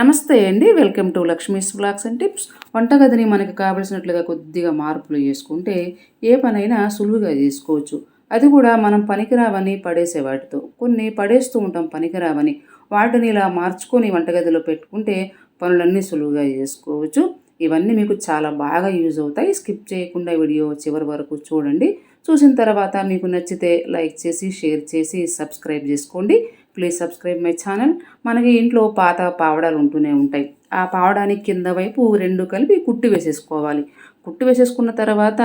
నమస్తే అండి. Welcome to Lakshmi's blogs and tips. వంటగదిని మనకి కావలసినట్లుగా కొద్దిగా మార్పులు చేసుకుంటే ఏ పనైనా సులువుగా చేసుకోవచ్చు. అది కూడా మనం పనికిరావని పడేసే వాటితో. కొన్ని పడేస్తూ ఉంటాం పనికిరావని. వాటిని ఇలా మార్చుకొని వంటగదిలో పెట్టుకుంటే పనులన్నీ సులువుగా చేసుకోవచ్చు. ఇవన్నీ మీకు చాలా బాగా యూజ్ అవుతాయి. స్కిప్ చేయకుండా వీడియో చివరి వరకు చూడండి. చూసిన తర్వాత మీకు నచ్చితే లైక్ చేసి షేర్ చేసి సబ్స్క్రైబ్ చేసుకోండి. Please subscribe my channel. మనకి ఇంట్లో పాత పావడాలు ఉంటూనే ఉంటాయి. ఆ పావడానికి కింద వైపు రెండు కలిపి కుట్టి వేసేసుకోవాలి. కుట్టి వేసేసుకున్న తర్వాత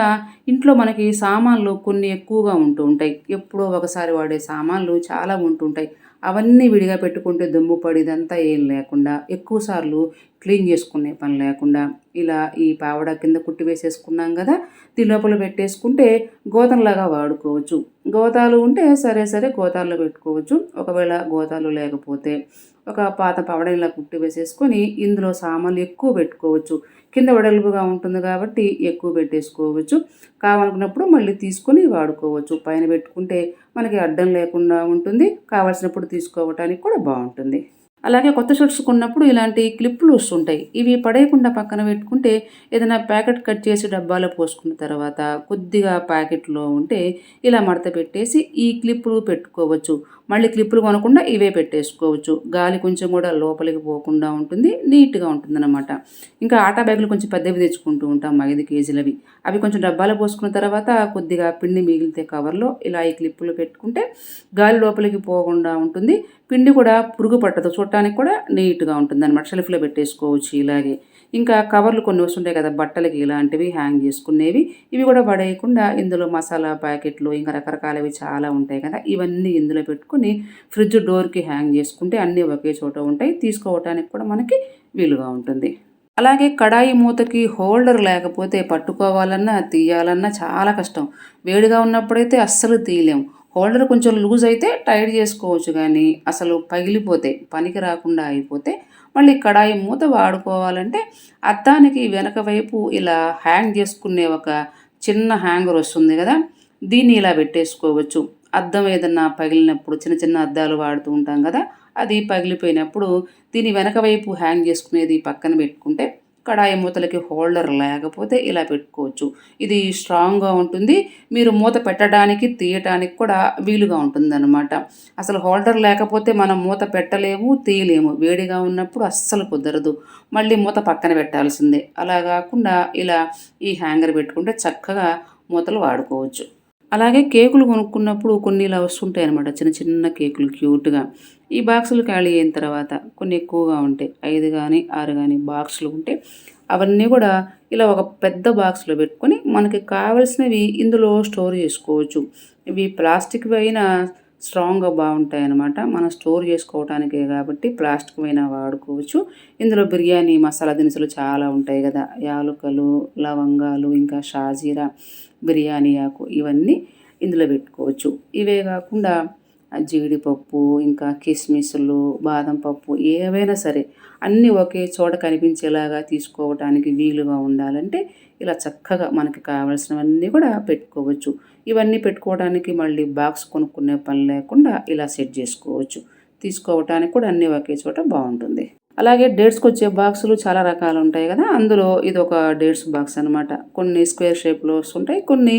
ఇంట్లో మనకి సామాన్లు కొన్ని ఎక్కువగా ఉంటూ ఉంటాయి. ఎప్పుడో ఒకసారి వాడే సామాన్లు చాలా ఉంటుంటాయి అవన్నీ విడిగా పెట్టుకుంటే దుమ్ము పడిదంతా ఏం లేకుండా ఎక్కువసార్లు క్లీన్ చేసుకునే పని లేకుండా ఇలా ఈ పావడ కింద కుట్టి వేసేసుకున్నాం కదా దీని లోపల పెట్టేసుకుంటే గోతంలాగా వాడుకోవచ్చు. గోతాలు ఉంటే సరే సరే గోతాల్లో పెట్టుకోవచ్చు. ఒకవేళ గోతాలు లేకపోతే ఒక పాత పవడ ఇలా కుట్టి వేసేసుకొని ఇందులో సామాన్లు ఎక్కువ పెట్టుకోవచ్చు. కింద వడలుపుగా ఉంటుంది కాబట్టి ఎక్కువ పెట్టేసుకోవచ్చు. కావాలనుకున్నప్పుడు మళ్ళీ తీసుకొని వాడుకోవచ్చు. పైన పెట్టుకుంటే మనకి అడ్డం లేకుండా ఉంటుంది. కావాల్సినప్పుడు తీసుకోవటానికి కూడా బాగుంటుంది. అలాగే కొత్త షర్ట్స్ కొన్నప్పుడు ఇలాంటి క్లిప్పులు వస్తుంటాయి ఇవి పడేయకుండా పక్కన పెట్టుకుంటే ఏదైనా ప్యాకెట్ కట్ చేసి డబ్బాలో పోసుకున్న తర్వాత కొద్దిగా ప్యాకెట్లో ఉంటే ఇలా మడత పెట్టేసి ఈ క్లిప్పులు పెట్టుకోవచ్చు. మళ్ళీ క్లిప్పులు కొనకుండా ఇవే పెట్టేసుకోవచ్చు. గాలి కొంచెం కూడా లోపలికి పోకుండా ఉంటుంది నీట్గా ఉంటుందన్నమాట. ఇంకా ఆటా బ్యాగులు కొంచెం పెద్దవి తెచ్చుకుంటూ ఉంటాం ఐదు కేజీలవి. అవి కొంచెం డబ్బాలో పోసుకున్న తర్వాత కొద్దిగా పిండి మిగిలితే కవర్లో ఇలా ఈ క్లిప్పులు పెట్టుకుంటే గాలి లోపలికి పోకుండా ఉంటుంది. పిండి కూడా పురుగు పట్టదు చూడటానికి కూడా నీట్గా ఉంటుంది అనమాట షెల్ఫ్లో పెట్టేసుకోవచ్చు ఇలాగే. ఇంకా కవర్లు కొన్ని వస్తుంటాయి కదా బట్టలకి ఇలాంటివి హ్యాంగ్ చేసుకునేవి. ఇవి కూడా పడేయకుండా ఇందులో మసాలా ప్యాకెట్లు ఇంకా రకరకాలవి చాలా ఉంటాయి కదా ఇవన్నీ ఇందులో పెట్టుకుని ఫ్రిడ్జ్ డోర్కి హ్యాంగ్ చేసుకుంటే అన్నీ ఒకే చోట ఉంటాయి. తీసుకోవటానికి కూడా మనకి వీలుగా ఉంటుంది. అలాగే కడాయి మూతకి హోల్డర్ లేకపోతే పట్టుకోవాలన్నా తీయాలన్నా చాలా కష్టం. వేడిగా ఉన్నప్పుడైతే అస్సలు తీయలేము హోల్డర్ కొంచెం లూజ్ అయితే టైట్ చేసుకోవచ్చు కానీ అసలు పగిలిపోతే పనికి రాకుండా అయిపోతే మళ్ళీ కడాయి మూత వాడుకోవాలంటే అద్దానికి వెనక వైపు ఇలా హ్యాంగ్ చేసుకునే ఒక చిన్న హ్యాంగర్ వస్తుంది కదా దీన్ని ఇలా పెట్టేసుకోవచ్చు. అద్దం ఏదన్నా పగిలినప్పుడు చిన్న చిన్న అద్దాలు వాడుతూ ఉంటాం కదా అది పగిలిపోయినప్పుడు దీని వెనక వైపు హ్యాంగ్ చేసుకునేది పక్కన పెట్టుకుంటే కడాయి మూతలకి హోల్డర్ లేకపోతే ఇలా పెట్టుకోవచ్చు. ఇది స్ట్రాంగ్గా ఉంటుంది. మీరు మూత పెట్టడానికి తీయటానికి కూడా వీలుగా ఉంటుందన్నమాట. అసలు హోల్డర్ లేకపోతే మనం మూత పెట్టలేము తీయలేము. వేడిగా ఉన్నప్పుడు అస్సలు కుదరదు. మళ్ళీ మూత పక్కన పెట్టాల్సిందే. అలా కాకుండా ఇలా ఈ హ్యాంగర్ పెట్టుకుంటే చక్కగా మూతలు వాడుకోవచ్చు. అలాగే కేకులు కొనుక్కున్నప్పుడు కొన్ని ఇలా వస్తుంటాయి అనమాట చిన్న చిన్న కేకులు క్యూట్గా. ఈ బాక్సులు ఖాళీ అయిన తర్వాత కొన్ని ఎక్కువగా ఉంటాయి ఐదు కానీ ఆరు కానీ బాక్సులు ఉంటే అవన్నీ కూడా ఇలా ఒక పెద్ద బాక్స్లో పెట్టుకొని మనకి కావలసినవి ఇందులో స్టోర్ చేసుకోవచ్చు. ఇవి ప్లాస్టిక్ అయినా స్ట్రాంగ్గా బాగుంటాయి అన్నమాట మనం స్టోర్ చేసుకోవటానికే కాబట్టి ప్లాస్టిక్ అయినా వాడుకోవచ్చు. ఇందులో బిర్యానీ మసాలా దినుసులు చాలా ఉంటాయి కదా. యాలకులు లవంగాలు ఇంకా షాజీరా బిర్యానీ ఆకు ఇవన్నీ ఇందులో పెట్టుకోవచ్చు. ఇవే కాకుండా జీడిపప్పు ఇంకా కిస్మిస్లు బాదం పప్పు ఏవైనా సరే అన్నీ ఒకే చోట కనిపించేలాగా తీసుకోవటానికి వీలుగా ఉండాలంటే ఇలా చక్కగా మనకి కావాల్సినవన్నీ కూడా పెట్టుకోవచ్చు. ఇవన్నీ పెట్టుకోవడానికి మళ్ళీ బాక్స్ కొనుక్కునే పని లేకుండా ఇలా సెట్ చేసుకోవచ్చు. తీసుకోవటానికి కూడా అన్నీ ఒకే చోట బాగుంటుంది. అలాగే డేట్స్కి వచ్చే బాక్సులు చాలా రకాలు ఉంటాయి కదా అందులో ఇది ఒక డేట్స్ బాక్స్ అనమాట కొన్ని స్క్వేర్ షేప్లో వస్తుంటాయి కొన్ని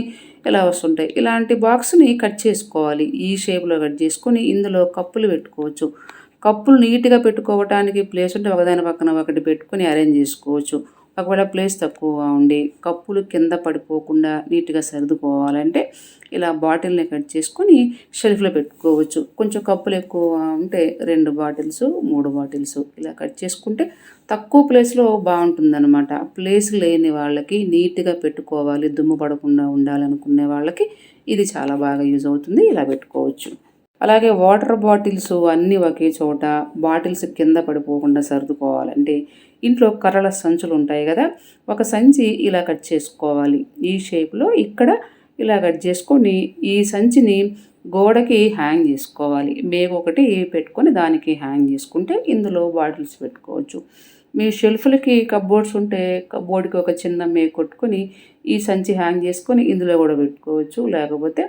ఇలా వస్తుంటాయి. ఇలాంటి బాక్స్ని కట్ చేసుకోవాలి. ఈ షేప్లో కట్ చేసుకొని ఇందులో కప్పులు పెట్టుకోవచ్చు. కప్పులు నీట్గా పెట్టుకోవటానికి ప్లేస్ ఉంటే ఒకదాని పక్కన ఒకటి పెట్టుకొని అరేంజ్ చేసుకోవచ్చు. ఒకవేళ ప్లేస్ తక్కువగా ఉండి కప్పులు కింద పడిపోకుండా నీట్గా సర్దుకోవాలంటే ఇలా బాటిల్ని కట్ చేసుకొని షెల్ఫ్లో పెట్టుకోవచ్చు. కొంచెం కప్పులు ఎక్కువ ఉంటే రెండు బాటిల్స్ మూడు బాటిల్స్ ఇలా కట్ చేసుకుంటే తక్కువ ప్లేస్లో బాగుంటుందన్నమాట. ప్లేస్ లేని వాళ్ళకి నీట్గా పెట్టుకోవాలి దుమ్ము పడకుండా ఉండాలనుకునే వాళ్ళకి ఇది చాలా బాగా యూజ్ అవుతుంది. ఇలా పెట్టుకోవచ్చు. అలాగే వాటర్ బాటిల్స్ అన్నీ ఒకే చోట బాటిల్స్ కింద పడిపోకుండా సర్దుకోవాలంటే ఇంట్లో కర్రల సంచులు ఉంటాయి కదా ఒక సంచి ఇలా కట్ చేసుకోవాలి. ఈ షేప్లో ఇక్కడ ఇలా కట్ చేసుకొని ఈ సంచిని గోడకి హ్యాంగ్ చేసుకోవాలి. బేగ్ ఒకటి పెట్టుకొని దానికి హ్యాంగ్ చేసుకుంటే ఇందులో బాటిల్స్ పెట్టుకోవచ్చు. మీ షెల్ఫ్లకి కబ్బోర్డ్స్ ఉంటే కబ్బోర్డ్కి ఒక చిన్న మే కొట్టుకొని ఈ సంచి హ్యాంగ్ చేసుకొని ఇందులో కూడా పెట్టుకోవచ్చు. లేకపోతే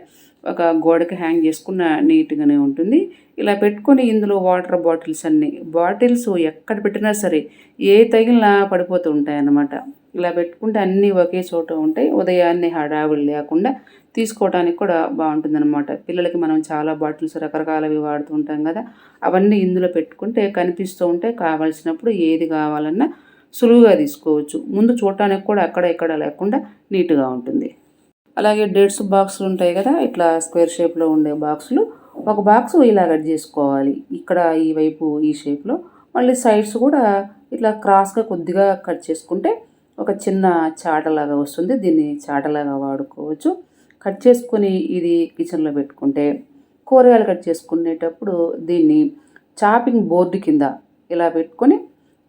ఒక గోడకి హ్యాంగ్ చేసుకున్న నీట్గానే ఉంటుంది. ఇలా పెట్టుకొని ఇందులో వాటర్ బాటిల్స్ అన్నీ. బాటిల్స్ ఎక్కడ పెట్టినా సరే ఏ తగిలినా పడిపోతూ ఉంటాయన్నమాట. ఇలా పెట్టుకుంటే అన్నీ ఒకే చోట ఉంటాయి. ఉదయాన్నే హడావిడి లేకుండా తీసుకోవడానికి కూడా బాగుంటుందన్నమాట. పిల్లలకి మనం చాలా బాటిల్స్ రకరకాలవి వాడుతూ ఉంటాం కదా అవన్నీ ఇందులో పెట్టుకుంటే కనిపిస్తూ ఉంటే కావాల్సినప్పుడు ఏది కావాలన్నా సులువుగా తీసుకోవచ్చు. ముందు చూడటానికి కూడా అక్కడ ఇక్కడ లేకుండా నీట్గా ఉంటుంది. అలాగే డేట్స్ బాక్సులు ఉంటాయి కదా ఇట్లా స్క్వేర్ షేప్లో ఉండే బాక్సులు ఒక బాక్స్ ఇలా కట్ చేసుకోవాలి. ఇక్కడ ఈ వైపు ఈ షేప్లో మళ్ళీ సైడ్స్ కూడా ఇట్లా క్రాస్గా కొద్దిగా కట్ చేసుకుంటే ఒక చిన్న చాటలాగా వస్తుంది. దీన్ని చాటలాగా వాడుకోవచ్చు. కట్ చేసుకొని ఇది కిచెన్లో పెట్టుకుంటే కూరగాయలు కట్ చేసుకునేటప్పుడు దీన్ని చాపింగ్ బోర్డు కింద ఇలా పెట్టుకొని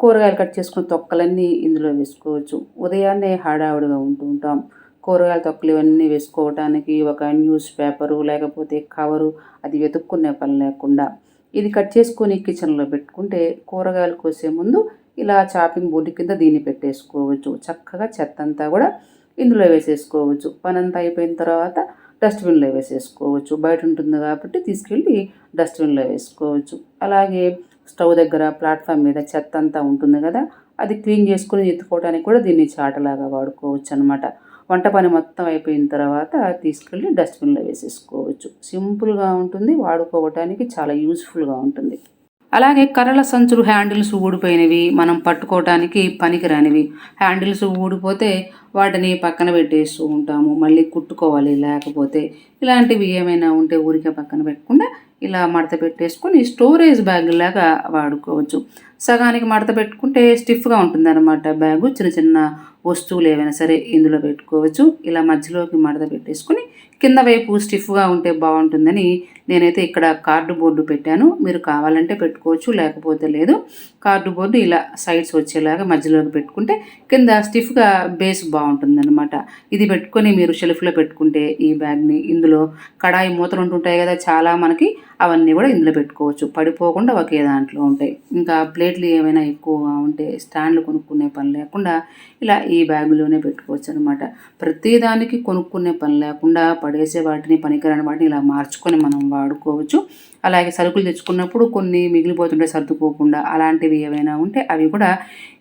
కూరగాయలు కట్ చేసుకున్న తొక్కలన్నీ ఇందులో వేసుకోవచ్చు. ఉదయాన్నే హడావుడిగా ఉంటూ ఉంటాం. కూరగాయల తొక్కలు ఇవన్నీ వేసుకోవడానికి ఒక న్యూస్ పేపరు లేకపోతే కవరు అది వెతుక్కునే పని లేకుండా ఇది కట్ చేసుకొని కిచెన్లో పెట్టుకుంటే కూరగాయలు కోసే ముందు ఇలా చాపింగ్ బోర్డు కింద దీన్ని పెట్టేసుకోవచ్చు. చక్కగా చెత్త అంతా కూడా ఇందులో వేసేసుకోవచ్చు. పని అంతా అయిపోయిన తర్వాత డస్ట్బిన్లో వేసేసుకోవచ్చు. బయట ఉంటుంది కాబట్టి తీసుకెళ్ళి డస్ట్బిన్లో వేసుకోవచ్చు. అలాగే స్టవ్ దగ్గర ప్లాట్ఫామ్ మీద చెత్త అంతా ఉంటుంది కదా అది క్లీన్ చేసుకుని ఎత్తుకోవడానికి కూడా దీన్ని చాటలాగా వాడుకోవచ్చు అనమాట వంట పని మొత్తం అయిపోయిన తర్వాత తీసుకెళ్ళి డస్ట్బిన్లో వేసేసుకోవచ్చు. సింపుల్గా ఉంటుంది వాడుకోవటానికి చాలా యూస్ఫుల్గా ఉంటుంది. అలాగే కర్రల సంచులు హ్యాండిల్స్ ఊడిపోయినవి మనం పట్టుకోవటానికి పనికిరానివి. హ్యాండిల్స్ ఊడిపోతే వాటిని పక్కన పెట్టేస్తూ ఉంటాము మళ్ళీ కుట్టుకోవాలి లేకపోతే. ఇలాంటివి ఏమైనా ఉంటే ఊరికే పక్కన పెట్టకుండా ఇలా మడత పెట్టేసుకొని స్టోరేజ్ బ్యాగ్ లాగా వాడుకోవచ్చు. సగానికి మడత పెట్టుకుంటే స్టిఫ్గా ఉంటుంది అనమాట బ్యాగు. చిన్న చిన్న వస్తువులు ఏవైనా సరే ఇందులో పెట్టుకోవచ్చు. ఇలా మధ్యలోకి మడత పెట్టేసుకొని కింద వైపు స్టిఫ్గా ఉంటే బాగుంటుందని నేనైతే ఇక్కడ కార్డు బోర్డు పెట్టాను. మీరు కావాలంటే పెట్టుకోవచ్చు లేకపోతే లేదు. కార్డు బోర్డు ఇలా సైడ్స్ వచ్చేలాగా మధ్యలోకి పెట్టుకుంటే కింద స్టిఫ్గా బేస్ బాగుంటుందన్నమాట. ఇది పెట్టుకొని మీరు షెల్ఫ్లో పెట్టుకుంటే ఈ బ్యాగ్ని ఇందులో కడాయి మూతలు ఉంటుంటాయి కదా చాలా మనకి అవన్నీ కూడా ఇందులో పెట్టుకోవచ్చు. పడిపోకుండా ఒకే దాంట్లో ఉంటాయి. ఇంకా ప్లేట్లు ఏమైనా ఎక్కువగా ఉంటే స్టాండ్లు కొనుక్కునే పని లేకుండా ఇలా ఈ బ్యాగులోనే పెట్టుకోవచ్చు అనమాట ప్రతిదానికి కొనుక్కునే పని లేకుండా పడేసే వాటిని పనికిరాని వాటిని ఇలా మార్చుకొని మనం వాడుకోవచ్చు. అలాగే సరుకులు తెచ్చుకున్నప్పుడు కొన్ని మిగిలిపోతుంటే సర్దుకోకుండా అలాంటివి ఏవైనా ఉంటే అవి కూడా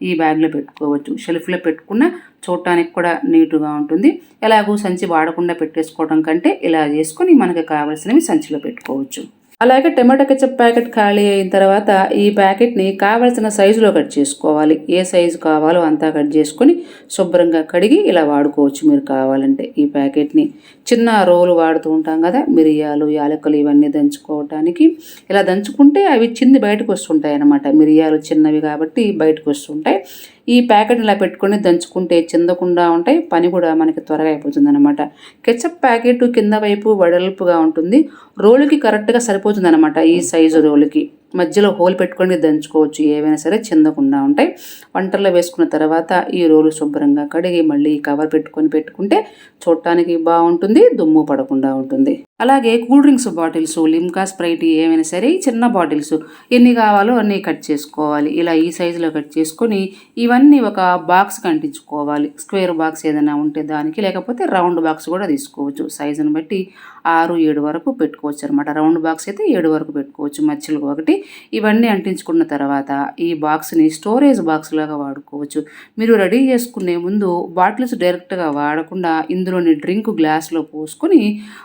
ఈ బ్యాగ్లో పెట్టుకోవచ్చు. షెల్ఫ్లో పెట్టుకున్న చూడటానికి కూడా నీటుగా ఉంటుంది. ఎలాగూ సంచి వాడకుండా పెట్టేసుకోవడం కంటే ఇలా చేసుకొని మనకు కావాల్సినవి సంచిలో పెట్టుకోవచ్చు. అలాగే టమాటో కెచ్చప్ ప్యాకెట్ ఖాళీ అయిన తర్వాత ఈ ప్యాకెట్ని కావలసిన సైజులో కట్ చేసుకోవాలి. ఏ సైజు కావాలో అంతా కట్ చేసుకొని శుభ్రంగా కడిగి ఇలా వాడుకోవచ్చు మీరు కావాలంటే ఈ ప్యాకెట్ని. చిన్న రోలు వాడుతూ ఉంటాం కదా మిరియాలు యాలకులు ఇవన్నీ దంచుకోవటానికి. ఇలా దంచుకుంటే అవి చింది బయటకు వస్తుంటాయి అన్నమాట మిరియాలు చిన్నవి కాబట్టి బయటకు వస్తుంటాయి. ఈ ప్యాకెట్ ఇలా పెట్టుకొని దంచుకుంటే చిందకుండా ఉంటాయి పని కూడా మనకి త్వరగా అయిపోతుంది అనమాట కెచప్ ప్యాకెట్ కింద వైపు వడల్పుగా ఉంటుంది. రోలుకి కరెక్ట్గా సరిపోతుంది అనమాట ఈ సైజు రోలుకి. మధ్యలో హోల్ పెట్టుకొని దంచుకోవచ్చు ఏవైనా సరే చిందకుండా ఉంటాయి. వంటల్లో వేసుకున్న తర్వాత ఈ రోలు శుభ్రంగా కడిగి మళ్ళీ కవర్ పెట్టుకొని పెట్టుకుంటే చూడటానికి బాగుంటుంది దుమ్ము పడకుండా ఉంటుంది. అలాగే cool drinks bottles Limca Sprite ఏమైనా సరే చిన్న బాటిల్స్ ఎన్ని కావాలో అన్నీ కట్ చేసుకోవాలి. ఇలా ఈ సైజులో కట్ చేసుకొని ఇవన్నీ ఒక బాక్స్ కంటించుకోవాలి. స్క్వేర్ బాక్స్ ఏదైనా ఉంటే దానికి లేకపోతే రౌండ్ బాక్స్ కూడా తీసుకోవచ్చు. సైజుని బట్టి ఆరు ఏడు వరకు పెట్టుకోవచ్చు అనమాట రౌండ్ బాక్స్ అయితే ఏడు వరకు పెట్టుకోవచ్చు. మధ్యలో ఒకటి ఇవన్నీ అంటించుకున్న తర్వాత ఈ బాక్స్ని స్టోరేజ్ బాక్స్ లాగా వాడుకోవచ్చు. మీరు రెడీ చేసుకునే ముందు బాటిల్స్ డైరెక్ట్గా వాడకుండా ఇందులోని డ్రింక్ గ్లాస్లో పోసుకొని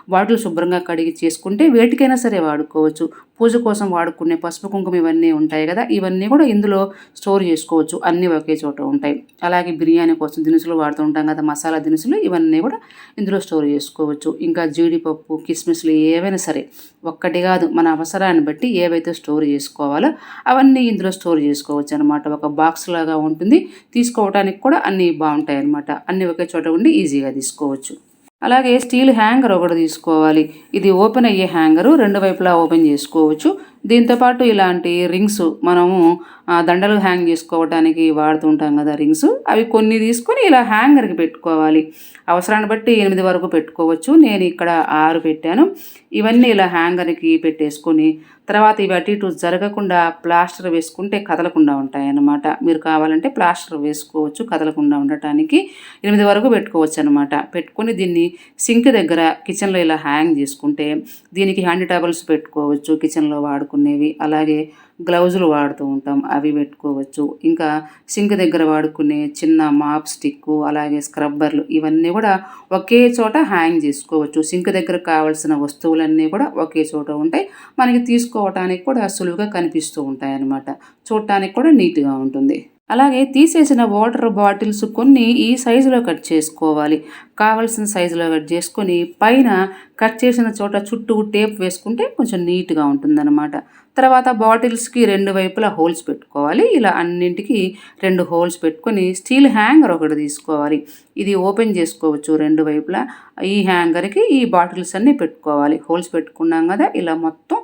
బాటిల్ శుభ్రంగా కడిగి చేసుకుంటే వేటికైనా సరే వాడుకోవచ్చు. పూజ కోసం వాడుకునే పసుపు కుంకుమ ఇవన్నీ ఉంటాయి కదా ఇవన్నీ కూడా ఇందులో స్టోర్ చేసుకోవచ్చు. అన్నీ ఒకే చోట ఉంటాయి. అలాగే బిర్యానీ కోసం దినుసులు వాడుతూ ఉంటాం కదా మసాలా దినుసులు ఇవన్నీ కూడా ఇందులో స్టోర్ చేసుకోవచ్చు. ఇంకా జీడిపప్పు కిస్మిస్లు ఏవైనా సరే ఒక్కటి కాదు మన అవసరాన్ని బట్టి ఏవైతే స్టోర్ చేసుకోవాలో అవన్నీ ఇందులో స్టోర్ చేసుకోవచ్చు అనమాట ఒక బాక్స్ లాగా ఉంటుంది తీసుకోవడానికి కూడా అన్నీ బాగుంటాయి అనమాట అన్నీ ఒకే చోట ఉండి ఈజీగా తీసుకోవచ్చు. అలాగే స్టీల్ హ్యాంగర్ ఒకటి తీసుకోవాలి. ఇది ఓపెన్ అయ్యే హ్యాంగరు రెండు వైపులా ఓపెన్ చేసుకోవచ్చు. దీంతోపాటు ఇలాంటి రింగ్స్ మనము దండలు హ్యాంగ్ చేసుకోవడానికి వాడుతుంటాం కదా రింగ్స్. అవి కొన్ని తీసుకొని ఇలా హ్యాంగర్కి పెట్టుకోవాలి. అవసరాన్ని బట్టి ఎనిమిది వరకు పెట్టుకోవచ్చు. నేను ఇక్కడ ఆరు పెట్టాను. ఇవన్నీ ఇలా హ్యాంగర్కి పెట్టేసుకొని తర్వాత ఇవి అటు ఇటు జరగకుండా ప్లాస్టర్ వేసుకుంటే కదలకుండా ఉంటాయి అన్నమాట మీరు కావాలంటే ప్లాస్టర్ వేసుకోవచ్చు కదలకుండా ఉండటానికి. ఎనిమిది వరకు పెట్టుకోవచ్చు అనమాట పెట్టుకొని దీన్ని సింక్ దగ్గర కిచెన్లో ఇలా హ్యాంగ్ చేసుకుంటే దీనికి హ్యాండ్ టేబుల్స్ పెట్టుకోవచ్చు కిచెన్లో వాడుకునేవి. అలాగే గ్లౌజులు వాడుతూ ఉంటాం. అవి పెట్టుకోవచ్చు. ఇంకా సింక్ దగ్గర వాడుకునే చిన్న మాప్ స్టిక్ అలాగే స్క్రబ్బర్లు ఇవన్నీ కూడా ఒకే చోట హ్యాంగ్ చేసుకోవచ్చు. సింక్ దగ్గర కావాల్సిన వస్తువులన్నీ కూడా ఒకే చోట ఉంటాయి. మనకి తీసుకోవటానికి కూడా సులువుగా కనిపిస్తూ ఉంటాయి అన్నమాట చూడటానికి కూడా నీట్గా ఉంటుంది. అలాగే తీసేసిన వాటర్ బాటిల్స్ కొన్ని ఈ సైజులో కట్ చేసుకోవాలి. కావలసిన సైజులో కట్ చేసుకొని పైన కట్ చేసిన చోట చుట్టూ టేప్ వేసుకుంటే కొంచెం నీట్గా ఉంటుందన్నమాట. తర్వాత బాటిల్స్కి రెండు వైపులా హోల్స్ పెట్టుకోవాలి. ఇలా అన్నింటికి రెండు హోల్స్ పెట్టుకొని స్టీల్ హ్యాంగర్ ఒకటి తీసుకోవాలి. ఇది ఓపెన్ చేసుకోవచ్చు రెండు వైపులా. ఈ హ్యాంగర్కి ఈ బాటిల్స్ అన్నీ పెట్టుకోవాలి. హోల్స్ పెట్టుకున్నాం కదా ఇలా మొత్తం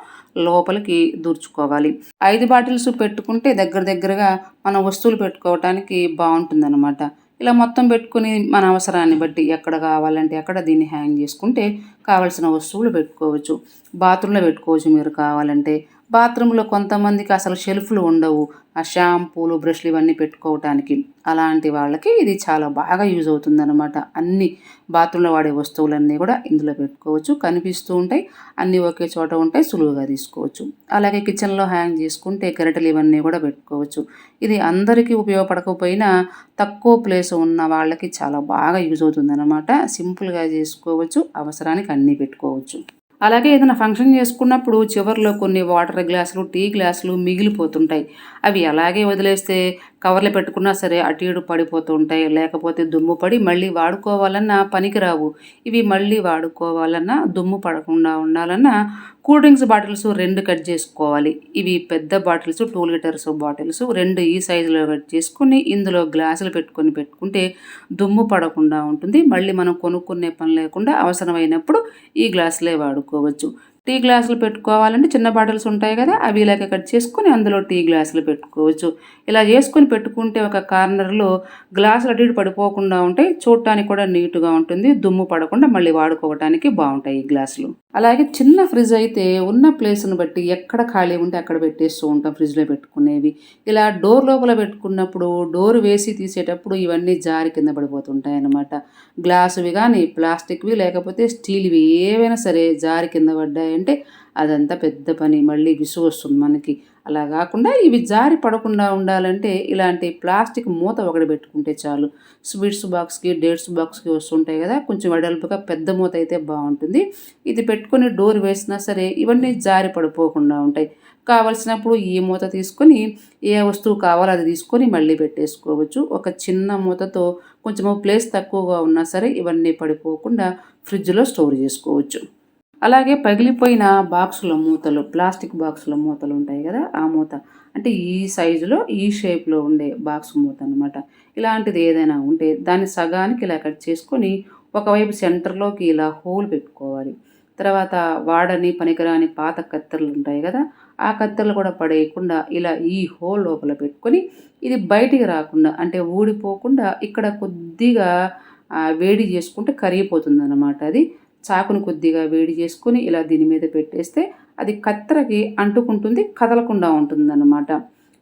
లోపలికి దూర్చుకోవాలి. ఐదు బాటిల్స్ పెట్టుకుంటే దగ్గర దగ్గరగా మన వస్తువులు పెట్టుకోవటానికి బాగుంటుందన్నమాట. ఇలా మొత్తం పెట్టుకుని మన అవసరాన్ని బట్టి ఎక్కడ కావాలంటే అక్కడ దీన్ని హ్యాంగ్ చేసుకుంటే కావాల్సిన వస్తువులు పెట్టుకోవచ్చు. బాత్రూంలో పెట్టుకోవచ్చు మీరు కావాలంటే. బాత్రూంలో కొంతమందికి అసలు షెల్ఫ్లు ఉండవు. ఆ షాంపూలు బ్రష్లు ఇవన్నీ పెట్టుకోవటానికి. అలాంటి వాళ్ళకి ఇది చాలా బాగా యూజ్ అవుతుందన్నమాట. అన్ని బాత్రూంలో వాడే వస్తువులన్నీ కూడా ఇందులో పెట్టుకోవచ్చు. కనిపిస్తూ ఉంటాయి. అన్నీ ఒకే చోట ఉంటాయి. సులువుగా తీసుకోవచ్చు. అలాగే కిచెన్లో హ్యాంగ్ చేసుకుంటే గరిటలు ఇవన్నీ కూడా పెట్టుకోవచ్చు. ఇది అందరికీ ఉపయోగపడకపోయినా తక్కువ ప్లేస్ ఉన్న వాళ్ళకి చాలా బాగా యూజ్ అవుతుందన్నమాట. సింపుల్గా చేసుకోవచ్చు. అవసరానికి అన్నీ పెట్టుకోవచ్చు. అలాగే ఏదైనా ఫంక్షన్ చేసుకున్నప్పుడు చివరిలో కొన్ని వాటర్ గ్లాసులు టీ గ్లాసులు మిగిలిపోతుంటాయి. అవి అలాగే వదిలేస్తే కవర్లు పెట్టుకున్నా సరే అటు ఇటు పడిపోతూ ఉంటాయి. లేకపోతే దుమ్ము పడి మళ్ళీ వాడుకోవాలన్నా పనికిరావు ఇవి మళ్ళీ వాడుకోవాలన్నా దుమ్ము పడకుండా ఉండాలన్నా కూల్ డ్రింక్స్ బాటిల్స్ రెండు కట్ చేసుకోవాలి. ఇవి పెద్ద బాటిల్స్ టూ లీటర్స్ బాటిల్స్ రెండు ఈ సైజులో కట్ చేసుకుని ఇందులో గ్లాసులు పెట్టుకొని పెట్టుకుంటే దుమ్ము పడకుండా ఉంటుంది. మళ్ళీ మనం కొనుక్కునే పని లేకుండా అవసరమైనప్పుడు ఈ గ్లాసులే వాడుకోవచ్చు. టీ గ్లాసులు పెట్టుకోవాలంటే చిన్న బాటిల్స్ ఉంటాయి కదా అవి ఇలాగ కట్ చేసుకుని అందులో టీ గ్లాసులు పెట్టుకోవచ్చు. ఇలా చేసుకుని పెట్టుకుంటే ఒక కార్నర్లో గ్లాసులు అటు ఇటు పడిపోకుండా ఉంటాయి చూడటానికి కూడా నీట్గా ఉంటుంది దుమ్ము పడకుండా మళ్ళీ వాడుకోవటానికి బాగుంటాయి ఈ గ్లాసులు. అలాగే చిన్న ఫ్రిడ్జ్ అయితే ఉన్న ప్లేస్ను బట్టి ఎక్కడ ఖాళీ ఉంటే అక్కడ పెట్టేస్తూ ఉంటాం ఫ్రిడ్జ్లో పెట్టుకునేవి. ఇలా డోర్ లోపల పెట్టుకున్నప్పుడు డోర్ వేసి తీసేటప్పుడు ఇవన్నీ జారి కింద పడిపోతుంటాయి అన్నమాట గ్లాసువి కానీ ప్లాస్టిక్వి లేకపోతే స్టీల్వి ఏవైనా సరే జారి కింద పడ్డాయంటే అదంతా పెద్ద పని. మళ్ళీ విసుగు వస్తుంది మనకి. అలా కాకుండా ఇవి జారి పడకుండా ఉండాలంటే ఇలాంటి ప్లాస్టిక్ మూత ఒకటి పెట్టుకుంటే చాలు. స్వీట్స్ బాక్స్కి డేట్స్ బాక్స్కి వస్తుంటాయి కదా కొంచెం వెడల్పుగా పెద్ద మూత అయితే బాగుంటుంది. ఇది పెట్టుకొని డోర్ వేసినా సరే ఇవన్నీ జారి పడిపోకుండా ఉంటాయి. కావలసినప్పుడు ఈ మూత తీసుకొని ఏ వస్తువు కావాలో అది తీసుకొని మళ్ళీ పెట్టేసుకోవచ్చు. ఒక చిన్న మూతతో కొంచెం ప్లేస్ తక్కువగా ఉన్నా సరే ఇవన్నీ పడిపోకుండా ఫ్రిడ్జ్లో స్టోర్ చేసుకోవచ్చు. అలాగే పగిలిపోయిన బాక్సుల మూతలు ప్లాస్టిక్ బాక్సుల మూతలు ఉంటాయి కదా ఆ మూత. అంటే ఈ సైజులో ఈ షేప్లో ఉండే బాక్స్ మూత అనమాట ఇలాంటిది ఏదైనా ఉంటే దాన్ని సగానికి ఇలా కట్ చేసుకొని ఒకవైపు సెంటర్లోకి ఇలా హోల్ పెట్టుకోవాలి. తర్వాత వాడని పనికిరాని పాత కత్తెరలు ఉంటాయి కదా ఆ కత్తెరలు కూడా పడేయకుండా ఇలా ఈ హోల్ లోపల పెట్టుకొని ఇది బయటికి రాకుండా అంటే ఊడిపోకుండా ఇక్కడ కొద్దిగా వేడి చేసుకుంటే కరిగిపోతుంది అన్నమాట అది. చాకును కొద్దిగా వేడి చేసుకుని ఇలా దీని మీద పెట్టేస్తే అది కత్తెరకి అంటుకుంటుంది కదలకుండా ఉంటుందన్నమాట.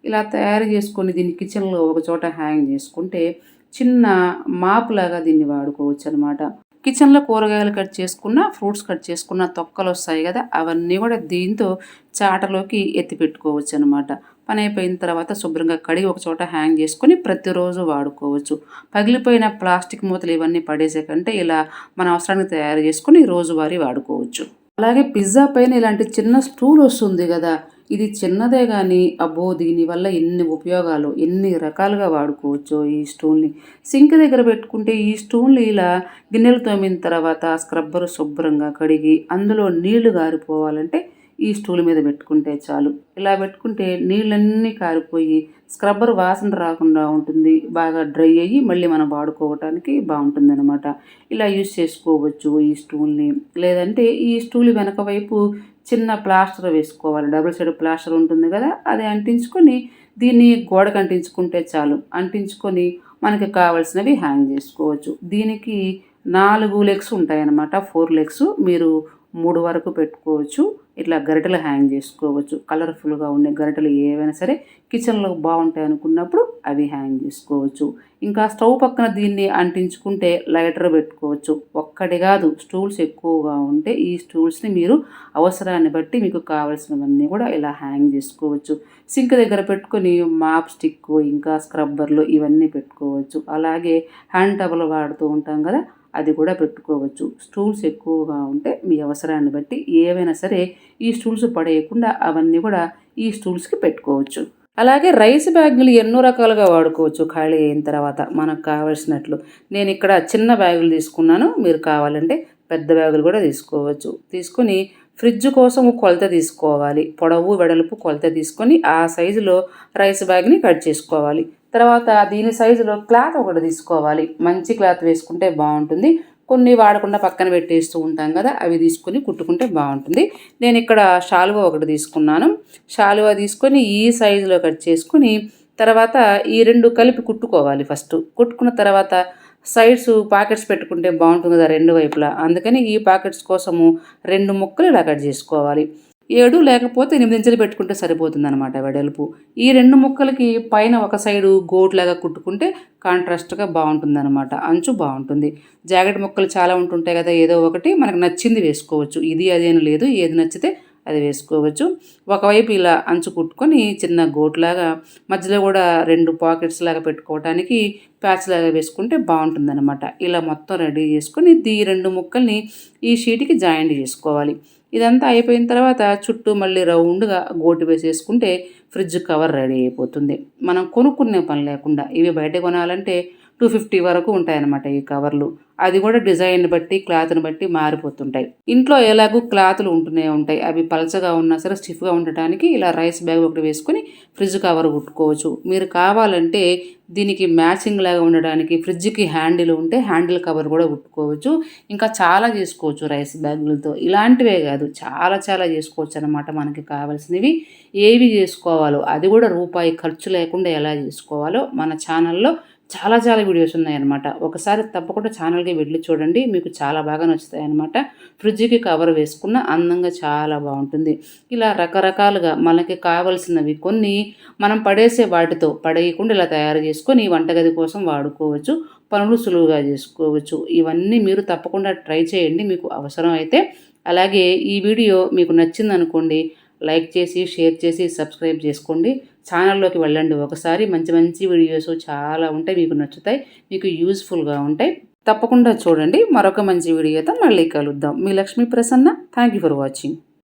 ఇలా తయారు చేసుకొని దీన్ని కిచెన్లో ఒక చోట హ్యాంగ్ చేసుకుంటే చిన్న మాపులాగా దీన్ని వాడుకోవచ్చు అనమాట కిచెన్లో కూరగాయలు కట్ చేసుకున్న ఫ్రూట్స్ కట్ చేసుకున్న తొక్కలు వస్తాయి కదా అవన్నీ కూడా దీంతో చాటలోకి ఎత్తి పెట్టుకోవచ్చు అనమాట పని అయిపోయిన తర్వాత శుభ్రంగా కడిగి ఒక చోట హ్యాంగ్ చేసుకొని ప్రతిరోజు వాడుకోవచ్చు. పగిలిపోయిన ప్లాస్టిక్ మూతలు ఇవన్నీ పడేసే కంటే ఇలా మన అవసరానికి తయారు చేసుకొని రోజువారీ వాడుకోవచ్చు. అలాగే పిజ్జా పైన ఇలాంటి చిన్న స్టూల్ వస్తుంది కదా ఇది చిన్నదే కానీ అబ్బో దీనివల్ల ఎన్ని ఉపయోగాలు ఎన్ని రకాలుగా వాడుకోవచ్చు ఈ స్టూల్ని. సింక్ దగ్గర పెట్టుకుంటే ఈ స్టూల్ని ఇలా గిన్నెలు తోమిన తర్వాత స్క్రబ్బర్ శుభ్రంగా కడిగి అందులో నీళ్ళు గారిపోవాలంటే ఈ స్టూల్ మీద పెట్టుకుంటే చాలు. ఇలా పెట్టుకుంటే నీళ్ళన్నీ కారిపోయి స్క్రబ్బర్ వాసన రాకుండా ఉంటుంది. బాగా డ్రై అయ్యి మళ్ళీ మనం వాడుకోవటానికి బాగుంటుంది అనమాట ఇలా యూజ్ చేసుకోవచ్చు ఈ స్టూల్ని. లేదంటే ఈ స్టూల్ వెనక వైపు చిన్న ప్లాస్టర్ వేసుకోవాలి. డబుల్ సైడ్ ప్లాస్టర్ ఉంటుంది కదా అది అంటించుకొని దీన్ని గోడకు అంటించుకుంటే చాలు. అంటించుకొని మనకి కావాల్సినవి హ్యాంగ్ చేసుకోవచ్చు. దీనికి నాలుగు లెగ్స్ ఉంటాయన్నమాట. ఫోర్ లెగ్స్ మీరు మూడు వరకు పెట్టుకోవచ్చు. ఇట్లా గరిటలు హ్యాంగ్ చేసుకోవచ్చు. కలర్ఫుల్గా ఉండే గరిటలు ఏవైనా సరే కిచెన్లో బాగుంటాయి అనుకున్నప్పుడు అవి హ్యాంగ్ చేసుకోవచ్చు. ఇంకా స్టవ్ పక్కన దీన్ని అంటించుకుంటే లైటర్ పెట్టుకోవచ్చు. ఒక్కటి కాదు స్టూల్స్ ఎక్కువగా ఉంటే ఈ స్టూల్స్ని మీరు అవసరాన్ని బట్టి మీకు కావాల్సినవన్నీ కూడా ఇలా హ్యాంగ్ చేసుకోవచ్చు. సింక్ దగ్గర పెట్టుకొని మాప్ స్టిక్ ఇంకా స్క్రబ్బర్లు ఇవన్నీ పెట్టుకోవచ్చు. అలాగే హ్యాండ్ టవల్ వాడుతూ ఉంటాం కదా అది కూడా పెట్టుకోవచ్చు. స్టూల్స్ ఎక్కువగా ఉంటే మీ అవసరాన్ని బట్టి ఏవైనా సరే ఈ స్టూల్స్ పడేయకుండా అవన్నీ కూడా ఈ స్టూల్స్కి పెట్టుకోవచ్చు. అలాగే రైస్ బ్యాగులు ఎన్నో రకాలుగా వాడుకోవచ్చు ఖాళీ అయిన తర్వాత మనకు కావలసినట్లు. నేను ఇక్కడ చిన్న బ్యాగులు తీసుకున్నాను. మీరు కావాలంటే పెద్ద బ్యాగులు కూడా తీసుకోవచ్చు. తీసుకొని ఫ్రిడ్జ్ కోసం కొలత తీసుకోవాలి. పొడవు వెడల్పు కొలత తీసుకొని ఆ సైజులో రైస్ బ్యాగ్ని కట్ చేసుకోవాలి. తర్వాత దీని సైజులో క్లాత్ ఒకటి తీసుకోవాలి. మంచి క్లాత్ వేసుకుంటే బాగుంటుంది. కొన్ని వాడకుండా పక్కన పెట్టేస్తూ ఉంటాం కదా అవి తీసుకొని కుట్టుకుంటే బాగుంటుంది. నేను ఇక్కడ షాలువా ఒకటి తీసుకున్నాను. షాలువా తీసుకొని ఈ సైజులో కట్ చేసుకుని తర్వాత ఈ రెండు కలిపి కుట్టుకోవాలి ఫస్ట్. కుట్టుకున్న తర్వాత సైడ్స్ పాకెట్స్ పెట్టుకుంటే బాగుంటుంది కదా రెండు వైపులా. అందుకని ఈ పాకెట్స్ కోసము రెండు ముక్కలు ఇలా కట్ చేసుకోవాలి. ఏడు లేకపోతే ఎనిమిది ఇంచులు పెట్టుకుంటే సరిపోతుంది అనమాట వెడల్పు. ఈ రెండు ముక్కలకి పైన ఒక సైడు గోట్లాగా కుట్టుకుంటే కాంట్రాస్ట్గా బాగుంటుంది అనమాట అంచు బాగుంటుంది. జాకెట్ ముక్కలు చాలా ఉంటుంటాయి కదా ఏదో ఒకటి మనకు నచ్చింది వేసుకోవచ్చు. ఇది అదేం లేదు ఏది నచ్చితే అది వేసుకోవచ్చు. ఒకవైపు ఇలా అంచు కుట్టుకొని చిన్న గోట్లాగా మధ్యలో కూడా రెండు పాకెట్స్ లాగా పెట్టుకోవడానికి ప్యాచ్ లాగా వేసుకుంటే బాగుంటుందన్నమాట. ఇలా మొత్తం రెడీ చేసుకొని ఈ రెండు ముక్కల్ని ఈ షీట్కి జాయింట్ చేసుకోవాలి. ఇదంతా అయిపోయిన తర్వాత చుట్టూ మళ్ళీ రౌండ్గా గోటు వేసేసుకుంటే ఫ్రిడ్జ్ కవర్ రెడీ అయిపోతుంది. మనం కొనుక్కునే పని లేకుండా ఇవి బయట కొనాలంటే టూ ఫిఫ్టీ వరకు ఉంటాయన్నమాట ఈ కవర్లు. అది కూడా డిజైన్ బట్టి క్లాత్ని బట్టి మారిపోతుంటాయి. ఇంట్లో ఎలాగూ క్లాత్లు ఉంటూనే ఉంటాయి. అవి పలచగా ఉన్నా సరే స్టిఫ్గా ఉండటానికి ఇలా రైస్ బ్యాగ్ ఒకటి వేసుకొని ఫ్రిడ్జ్ కవర్ కుట్టుకోవచ్చు. మీరు కావాలంటే దీనికి మ్యాచింగ్ లాగా ఉండడానికి ఫ్రిడ్జ్కి హ్యాండిల్ ఉంటే హ్యాండిల్ కవర్ కూడా కుట్టుకోవచ్చు. ఇంకా చాలా చేసుకోవచ్చు రైస్ బ్యాగులతో. ఇలాంటివే కాదు చాలా చాలా చేసుకోవచ్చు అనమాట మనకి కావాల్సినవి. ఏవి చేసుకోవాలో అది కూడా రూపాయి ఖర్చు లేకుండా ఎలా చేసుకోవాలో మన ఛానల్లో చాలా చాలా వీడియోస్ ఉన్నాయన్నమాట. ఒకసారి తప్పకుండా ఛానల్కి వెళ్ళి చూడండి. మీకు చాలా బాగా నచ్చుతాయి అనమాట ఫ్రిడ్జ్కి కవర్ వేసుకున్న అందంగా చాలా బాగుంటుంది. ఇలా రకరకాలుగా మనకి కావలసినవి కొన్ని మనం పడేసే వాటితో పడేయకుండా ఇలా తయారు చేసుకొని వంటగది కోసం వాడుకోవచ్చు. పనులు సులువుగా చేసుకోవచ్చు. ఇవన్నీ మీరు తప్పకుండా ట్రై చేయండి. మీకు అవసరం అయితే అలాగే ఈ వీడియో మీకు నచ్చిందనుకోండి లైక్ చేసి షేర్ చేసి సబ్స్క్రైబ్ చేసుకోండి. ఛానల్లోకి వెళ్ళండి. ఒకసారి మంచి మంచి వీడియోస్ చాలా ఉంటాయి మీకు నచ్చుతాయి మీకు యూస్ఫుల్గా ఉంటాయి. తప్పకుండా చూడండి. మరొక మంచి వీడియోతో మళ్ళీ కలుద్దాం. మీ Lakshmi Prasanna. Thank you for watching.